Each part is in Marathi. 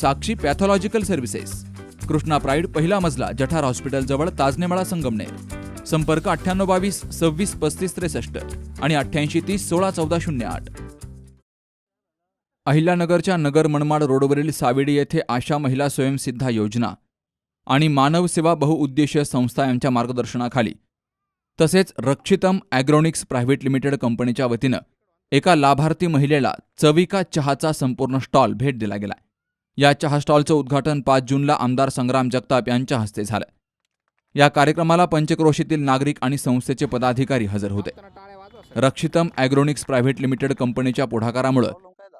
Sakshi pathological services. Krishna pride पहिला मजला जठार हॉस्पिटलजवळ ताजनेमाळा संगमनेर. संपर्क अठ्ठ्याण्णव बावीस सव्वीस पस्तीस त्रेसष्ट आणि अठ्ठ्याऐंशी तीस सोळा चौदा शून्य आठ. अहिल्यानगरच्या नगर मनमाड रोडवरील सावेडी येथे आशा महिला स्वयंसिद्धा योजना आणि मानव सेवा बहुउद्देशीय संस्था यांच्या मार्गदर्शनाखाली. तसेच रक्षितम ॲग्रोनिक्स प्रायव्हेट लिमिटेड कंपनीच्या वतीनं एका लाभार्थी महिलेला चविका चहाचा संपूर्ण स्टॉल भेट दिला गेला. या चहा स्टॉलचं उद्घाटन पाच जूनला आमदार संग्राम जगताप यांच्या हस्ते झालं. या कार्यक्रमाला पंचक्रोशीतील नागरिक आणि संस्थेचे पदाधिकारी हजर होते. रक्षितम ॲग्रोनिक्स प्रायव्हेट लिमिटेड कंपनीच्या पुढाकारामुळं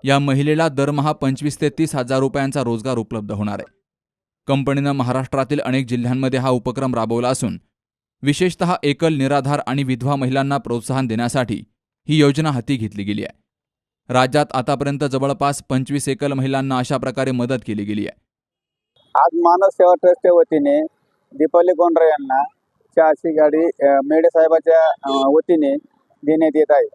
या महिलेला दरमहा पंचवीस ते तीस हजार रुपयांचा रोजगार उपलब्ध होणार आहे. कंपनीनं महाराष्ट्रातील अनेक जिल्ह्यांमध्ये हा उपक्रम राबवला असून विशेषतः एकल निराधार आणि विधवा महिलांना प्रोत्साहन देण्यासाठी ही योजना हाती घेतली गेली आहे. राज्यात आतापर्यंत जवळपास पंचवीस एकल महिलांना अशा प्रकारे मदत केली गेली आहे. आज मानव सेवा ट्रस्टच्या वतीने दीपाली गोंडरे यांना चहाची गाडी अ, मेढे साहेबाच्या वतीने देण्यात येत आहे.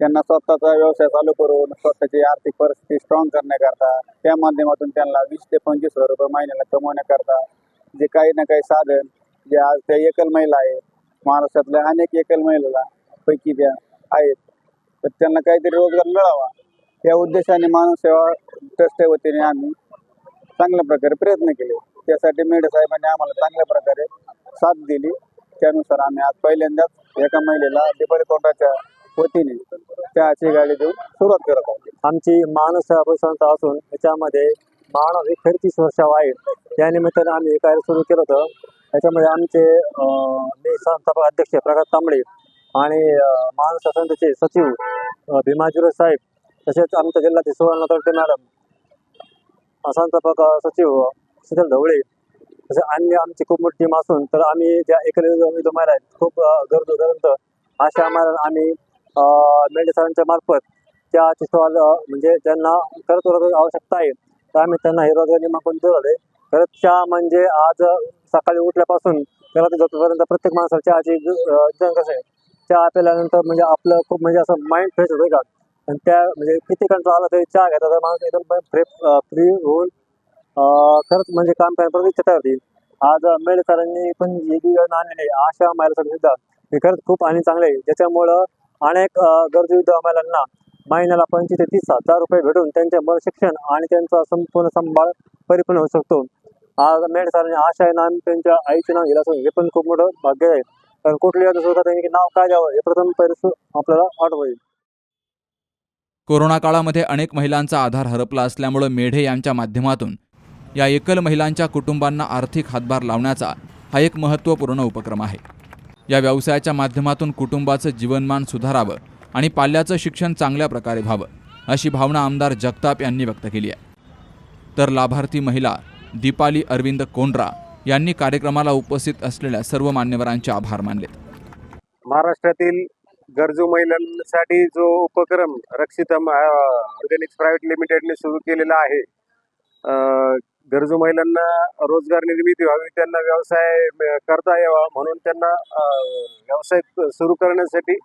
त्यांना स्वतःचा व्यवसाय चालू करून स्वतःची आर्थिक परिस्थिती स्ट्रॉंग करण्याकरता त्या माध्यमातून त्यांना वीस ते पंचवीस हजार रुपये महिन्याला कमवण्याकरता जे काही ना काही साधन जे आज त्या एकल महिला आहे महाराष्ट्रातल्या अनेक एकल महिला पैकी त्या आहेत. तर त्यांना काहीतरी रोजगार मिळावा. या उद्देशाने मानवसेवा ट्रस्टच्या वतीने आम्ही चांगल्या प्रकारे प्रयत्न केले. त्यासाठी मेढे साहेबांनी आम्हाला चांगल्या प्रकारे साथ दिली. त्यानुसार आम्ही आज पहिल्यांदाच एका महिलेला दिपाली तोंडाच्या वतीने चहाची गाडी देऊन सुरुवात करत आहोत. आमची मानस सेवा संस्था असून त्याच्यामध्ये मानव हे खरतीस वर्ष आहे या निमित्ताने आम्ही कार्य सुरू केलं होतं. त्याच्यामध्ये आमचे मी संस्थापक अध्यक्ष प्रकाश तांबडे आणि महान मानस सचिव अं, भीमा साहेब तसेच आमच्या जिल्ह्यातील सुवर्ण तळटे मॅडम संस्थापक सचिव शीतल ढवळे तसे अन्य आमची खूप मोठी टीम असून तर आम्ही ज्या एकत्र महिला आहेत खूप गरजू गरंत अशा आम्हाला आम्ही मेंढे सरांच्या मार्फत त्या स्टॉल म्हणजे ज्यांना खरंच रोजगार आवश्यकता आहे तर आम्ही त्यांना हे रोजगार निर्माण दिले खरंच चहा म्हणजे आज सकाळी उठल्यापासून त्याला ते झोपेपर्यंत प्रत्येक माणसाला चहाची कसं आहे. चहा प्यायल्यानंतर म्हणजे आपलं खूप म्हणजे असं माइंड फ्रेश होतं का? आणि त्या म्हणजे किती कंट्रोल आला तरी चहा घ्यायचा तर माणूस एकदम फ्रे फ्री होऊन खरंच म्हणजे काम करण्यापर्यंत इच्छा होती. आज मेड सरांनी पण जी योजना आणलेली आहे. आशा महिलासाठी सुद्धा. हे खरंच खूप आणि चांगले आहे. ज्याच्यामुळं अनेक गरजू महिलांना महिन्याला पंचवीस ते तीस हजार रुपये भेटून त्यांचे मुलं शिक्षण आणि त्यांचा संपूर्ण सांभाळ परिपूर्ण होऊ शकतो. आज मेड सरांनी आशा आहे नाम त्यांच्या आईचे नाव घेतलं असून हे पण खूप मोठं भाग्य आहे. कारण कुठली त्यांनी नाव काय द्यावं हे प्रथम पहिले आपल्याला आठवईल कोरोना काळामध्ये अनेक महिलांचा आधार हरपला असल्यामुळे मेढे यांच्या माध्यमातून या एकल महिलांच्या कुटुंबांना आर्थिक हातभार लावण्याचा हा एक महत्त्वपूर्ण उपक्रम आहे. या व्यवसायाच्या माध्यमातून कुटुंबाचं जीवनमान सुधारावं आणि पाल्याचं शिक्षण चांगल्या प्रकारे व्हावं अशी भावना आमदार जगताप यांनी व्यक्त केली आहे. तर लाभार्थी महिला दीपाली अरविंद कोंड्रा यांनी कार्यक्रमाला उपस्थित असलेल्या सर्व मान्यवरांचे आभार मानले महाराष्ट्रातील गरजू महिलांसाठी जो उपक्रम रक्षितम ऑर्गॅनिक्स प्रायव्हेट लिमिटेडने सुरू केलेला आहे गरजू महिलांना रोजगार निर्मिती व्हावी त्यांना व्यवसाय करता यावा म्हणून त्यांना व्यवसाय सुरू करण्यासाठी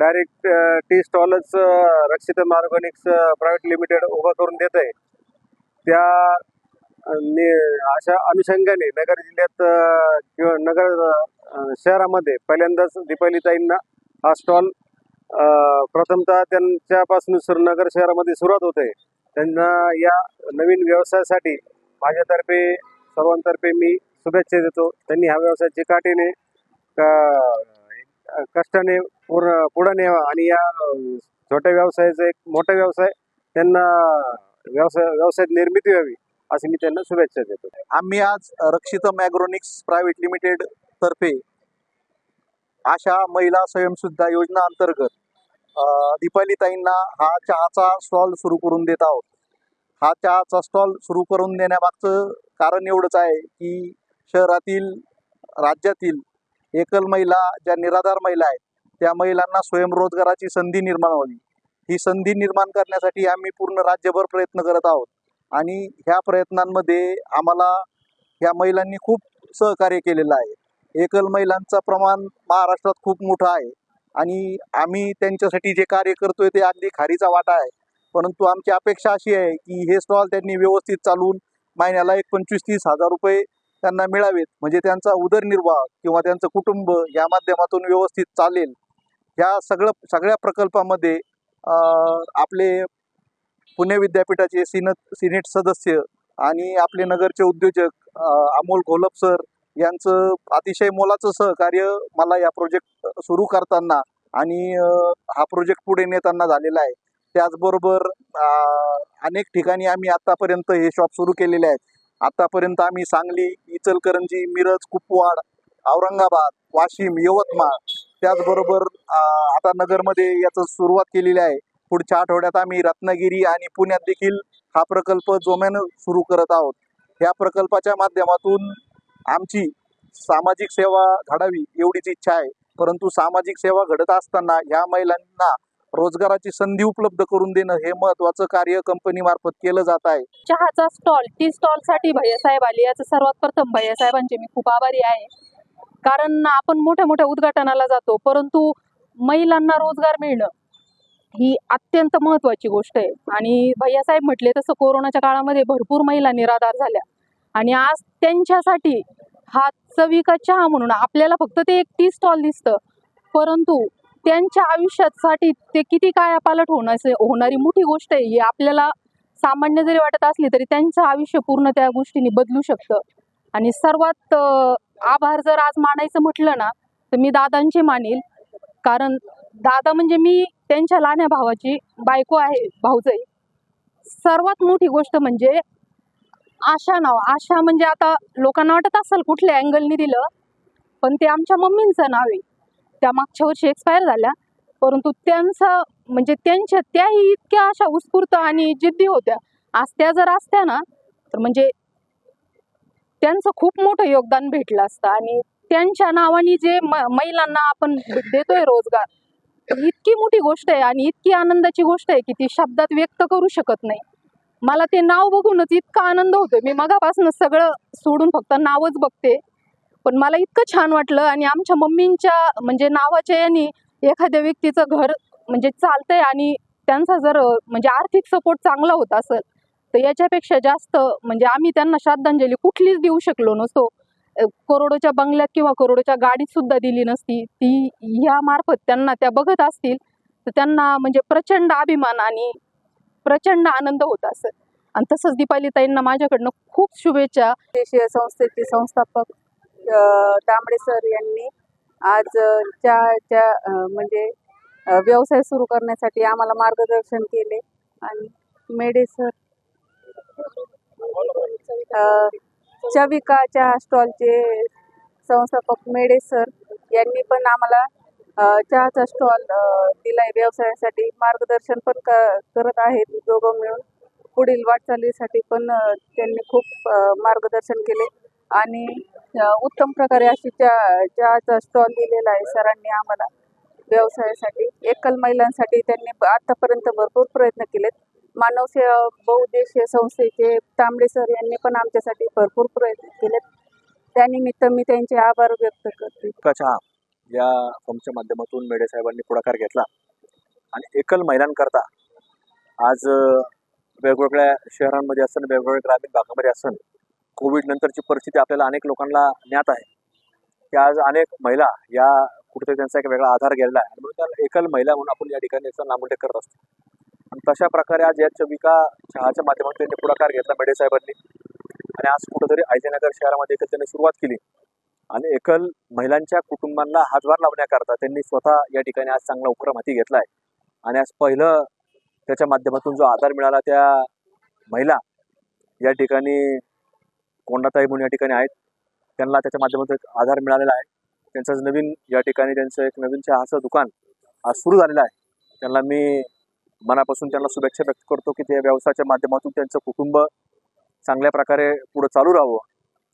डायरेक्ट टी स्टॉलच रक्षितम ऑर्गॅनिक्स प्रायव्हेट लिमिटेड उभा करून देत आहे त्या आणि अशा अनुषंगाने नगर जिल्ह्यात किंवा नगर शहरामध्ये पहिल्यांदाच दीपालीताईंना हा स्टॉल प्रथमतः त्यांच्यापासून सुर नगर शहरामध्ये सुरुवात होते त्यांना या नवीन व्यवसायासाठी माझ्यातर्फे सर्वांतर्फे मी शुभेच्छा देतो. त्यांनी हा व्यवसाय चिकाटीने कष्टाने पूर्ण पुढं न्यावा आणि या छोट्या व्यवसायाचा एक मोठा व्यवसाय त्यांना व्यवसाय व्यवसायात निर्मिती व्हावी. असं मी त्यांना शुभेच्छा देतो. आम्ही आज रक्षितम मॅग्रोनिक्स प्रायव्हेट लिमिटेड तर्फे अशा महिला स्वयंसुद्धा योजना अंतर्गत दीपालीताईंना हा चहाचा स्टॉल सुरू करून देत आहोत. हा चहाचा स्टॉल सुरू करून देण्यामागचं कारण एवढंच आहे की शहरातील राज्यातील एकल महिला ज्या निराधार महिला आहेत त्या महिलांना स्वयंरोजगाराची संधी निर्माण व्हावी. ही संधी निर्माण करण्यासाठी आम्ही पूर्ण राज्यभर प्रयत्न करत आहोत. आणि ह्या प्रयत्नांमध्ये आम्हाला ह्या महिलांनी खूप सहकार्य केलेलं आहे. एकल महिलांचं प्रमाण महाराष्ट्रात खूप मोठं आहे. आणि आम्ही त्यांच्यासाठी जे कार्य करतोय ते अगदी खारीचा वाटा आहे. परंतु आमची अपेक्षा अशी आहे की हे स्टॉल त्यांनी व्यवस्थित चालवून महिन्याला एक पंचवीस तीस हजार रुपये त्यांना मिळावेत. म्हणजे त्यांचा उदरनिर्वाह किंवा त्यांचं कुटुंब या माध्यमातून व्यवस्थित चालेल. ह्या सगळं सगळ्या प्रकल्पामध्ये आपले पुणे विद्यापीठाचे सिनत सिनेट सदस्य आणि आपले नगरचे उद्योजक अमोल घोलप सर यांचं अतिशय मोलाचं सहकार्य मला या प्रोजेक्ट सुरू करताना आणि हा प्रोजेक्ट पुढे नेताना झालेला आहे. त्याचबरोबर अनेक ठिकाणी आम्ही आतापर्यंत हे शॉप सुरू केलेले आहेत. आतापर्यंत आम्ही सांगली इचलकरंजी मिरज कुपवाड औरंगाबाद वाशिम यवतमाळ त्याचबरोबर आता नगरमध्ये याचं सुरुवात केलेली आहे. पुढच्या आठवड्यात आम्ही रत्नागिरी आणि पुण्यात देखील हा प्रकल्प जोम्यानं सुरू करत आहोत. या प्रकल्पाच्या माध्यमातून आमची सामाजिक सेवा घडावी एवढीच इच्छा आहे. परंतु सामाजिक सेवा घडत असताना ह्या महिलांना रोजगाराची संधी उपलब्ध करून देणं हे महत्त्वाचं कार्य कंपनीमार्फत केलं जात आहे. चहाचा स्टॉल टी स्टॉलसाठी भैयासाहेब आले. याचं सर्वात प्रथम भैयासाहेबांचे मी खूप आभारी आहे. कारण आपण मोठ्या मोठ्या उद्घाटनाला जातो परंतु महिलांना रोजगार मिळणं ही अत्यंत महत्वाची गोष्ट आहे. आणि भैयासाहेब म्हटले तसं कोरोनाच्या काळामध्ये भरपूर महिला निराधार झाल्या. आणि आज त्यांच्यासाठी हा चविका चहा म्हणून आपल्याला फक्त ते एक टी स्टॉल दिसतं. परंतु त्यांच्या आयुष्यासाठी ते किती कायापालट होणार होणारी मोठी गोष्ट आहे. ही आपल्याला सामान्य जरी वाटत असली तरी त्यांचं आयुष्य पूर्ण त्या गोष्टीने बदलू शकतं. आणि सर्वात आभार जर आज मानायचं म्हटलं ना तर मी दादांचे मानेल. कारण दादा म्हणजे मी त्यांच्या लहान्या भावाची बायको आहे भाऊजाई. सर्वात मोठी गोष्ट म्हणजे आशा नाव. आशा म्हणजे आता लोकांना वाटत असेल कुठल्या अँगलनी दिलं पण ते आमच्या मम्मींचं नाव आहे. त्या मागच्या वर्षी एक्सपायर झाल्या परंतु त्यांचं म्हणजे त्यांच्या त्याही इतक्या अशा उत्स्फूर्त आणि जिद्दी होत्या. आज त्या जर असत्या ना तर म्हणजे त्यांचं खूप मोठं योगदान भेटलं असतं. आणि त्यांच्या नावाने जे म महिलांना आपण देतोय रोजगार इतकी मोठी गोष्ट आहे आणि इतकी आनंदाची गोष्ट आहे की ती शब्दात व्यक्त करू शकत नाही. मला ते नाव बघूनच इतका आनंद होतो मी मगापासून सगळं सोडून फक्त नावच बघते. पण मला इतकं छान वाटलं आणि आमच्या मम्मींच्या म्हणजे नावाच्या यांनी एखाद्या व्यक्तीचं घर म्हणजे चालतंय आणि त्यांचा जर म्हणजे आर्थिक सपोर्ट चांगला होत असेल तर याच्यापेक्षा जास्त म्हणजे आम्ही त्यांना श्रद्धांजली कुठलीच देऊ शकलो नसतो. करोडोच्या बंगल्यात किंवा करोडोच्या गाडीत सुद्धा दिली नसती. ती ह्या मार्फत त्यांना त्या बघत असतील तर त्यांना म्हणजे प्रचंड अभिमान आणि प्रचंड आनंद होत असत आणि तसंच दीपाली ताईंना माझ्याकडनं खूप शुभेच्छा. देशीय संस्थेचे संस्थापक तांबडे सर यांनी आज अ, चहाच्या म्हणजे व्यवसाय सुरू करण्यासाठी आम्हाला मार्गदर्शन केले. आणि मेडे सर चविका चहा स्टॉलचे संस्थापक मेडे सर यांनी पण आम्हाला चहाचा स्टॉल दिलाय व्यवसायासाठी. मार्गदर्शन पण क करत आहेत दोघं मिळून. पुढील वाटचालीसाठी पण त्यांनी खूप मार्गदर्शन केले. आणि उत्तम प्रकारे अशी चहा चहाचा स्टॉल दिलेला आहे सरांनी आम्हाला व्यवसायासाठी. एकल महिलांसाठी त्यांनी आत्तापर्यंत आतापर्यंत भरपूर प्रयत्न केलेत. मानव सेवा बहुउद्देशीय संस्थेचे तांबडे सर यांनी पण आमच्यासाठी भरपूर प्रयत्न केले त्यानिमित्त मी त्यांचे आभार व्यक्त करते. चहा या फॉर्मच्या माध्यमातून मेडे साहेबांनी पुढाकार घेतला. आणि एकल महिलांकरता आज वेगवेगळ्या शहरांमध्ये असन वेगवेगळ्या ग्रामीण भागामध्ये असन कोविड नंतरची परिस्थिती आपल्याला अनेक लोकांना ज्ञात आहे. की आज अनेक महिला या कुठेतरी त्यांचा एक वेगळा आधार गेलेला आहे. आणि म्हणून त्या एकल महिला म्हणून आपण या ठिकाणी याचा नामोल्लेख करत असतो. तशा प्रकारे आज या चविका चहाच्या माध्यमातून त्यांनी पुढाकार घेतला मेडे साहेबांनी. आणि आज कुठंतरी आयजनगर शहरामध्ये एकल त्यांनी सुरुवात केली. आणि एकल महिलांच्या कुटुंबांना हातभार लावण्याकरता त्यांनी स्वतः या ठिकाणी आज चांगला उपक्रम हाती घेतला आहे. आणि आज पहिलं त्याच्या माध्यमातून जो आधार मिळाला त्या महिला या ठिकाणी कोंडाताई म्हणून या ठिकाणी आहेत. त्यांना त्याच्या माध्यमातून एक आधार मिळालेला आहे. त्यांचं नवीन या ठिकाणी त्यांचं एक नवीन चहाचं दुकान आज सुरू झालेलं आहे. त्यांना मी मनापासून त्यांना शुभेच्छा व्यक्त करतो की ते व्यवसायाच्या माध्यमातून त्यांचं कुटुंब चांगल्या प्रकारे पुढं चालू राहावं.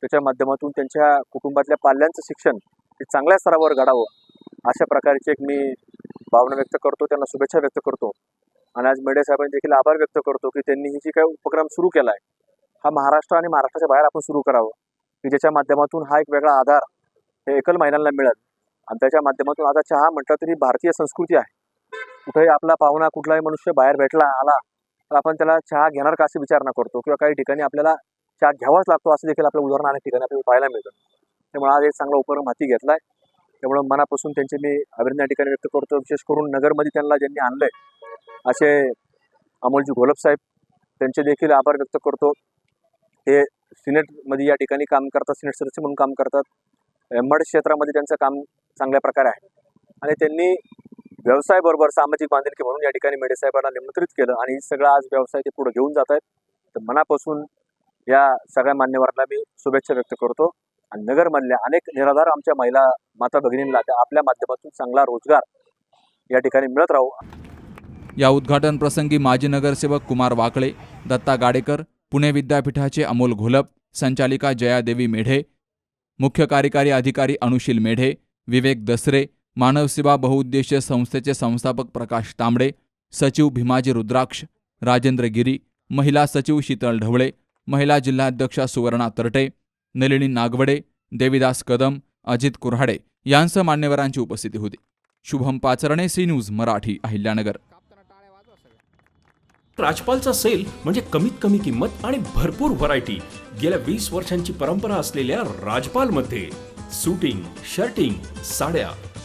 त्याच्या माध्यमातून त्यांच्या कुटुंबातल्या पाल्यांचं शिक्षण हे चांगल्या स्तरावर घडावं अशा प्रकारची एक मी भावना व्यक्त करतो त्यांना शुभेच्छा व्यक्त करतो. आणि आज मेडे साहेबांनी देखील आभार व्यक्त करतो की त्यांनी ही जी काही उपक्रम सुरू केला आहे हा महाराष्ट्र आणि महाराष्ट्राच्या बाहेर आपण सुरू करावं. की ज्याच्या माध्यमातून हा एक वेगळा आधार हे एकल महिलांना मिळेल. आणि त्याच्या माध्यमातून आता चहा म्हटलं तरी भारतीय संस्कृती आहे. कुठेही आपला पाहुणा कुठलाही मनुष्य बाहेर भेटला आला तर आपण त्याला चहा घेणार का अशी विचारणा करतो? किंवा काही ठिकाणी आपल्याला चहा घ्यावाच लागतो असं देखील आपल्या उदाहरण अनेक ठिकाणी आपल्याला पाहायला मिळतं. त्यामुळे आज एक चांगला उपक्रम हाती घेतलाय. त्यामुळे मनापासून त्यांचे मी अभिनंदन या ठिकाणी व्यक्त करतो. विशेष करून नगरमध्ये त्यांना ज्यांनी आणलंय असे अमोलजी घोलप साहेब त्यांचे देखील आभार व्यक्त करतो. हे सिनेटमध्ये या ठिकाणी काम करतात सिनेट सदस्य म्हणून काम करतात. एम्मड क्षेत्रामध्ये त्यांचं काम चांगल्या प्रकारे आहे. आणि त्यांनी व्यवसाय बरोबर सामाजिक बांधिलकी म्हणून या ठिकाणी मेडे साहेबांना निमंत्रित केलं आणि सगळं आज व्यवसाय ते पुढे घेऊन जात आहेत. तर मनापासून या सगळ्या मान्यवरांना मी शुभेच्छा व्यक्त करतो. आणि नगरमधल्या अनेक निराधार आमच्या महिला माता भगिनींना त्या आपल्या माध्यमातून चांगला रोजगार या ठिकाणी मिळत राहू. या उद्घाटन प्रसंगी माजी नगरसेवक कुमार वाकळे दत्ता गाडेकर पुणे विद्यापीठाचे अमोल घोलप संचालिका जयादेवी मेढे मुख्य कार्यकारी अधिकारी अनुशील मेढे विवेक दसरे मानवसेवा बहुउद्देशीय संस्थेचे संस्थापक प्रकाश तांबडे सचिव भीमाजी रुद्राक्ष राजेंद्र गिरी महिला सचिव शीतल ढवळे महिला जिल्हाध्यक्षा सुवर्णा तरटे नलिनी नागवडे देविदास कदम अजित कुऱ्हाडे यांसह मान्यवरांची उपस्थिती होती. Shubham Pacharne C news Marathi Ahilyanagar. राजपालचा sale म्हणजे कमीत कमी किंमत आणि भरपूर व्हरायटी गेल्या वीस वर्षांची परंपरा असलेल्या राजपालमध्ये सुटिंग शर्टिंग साड्या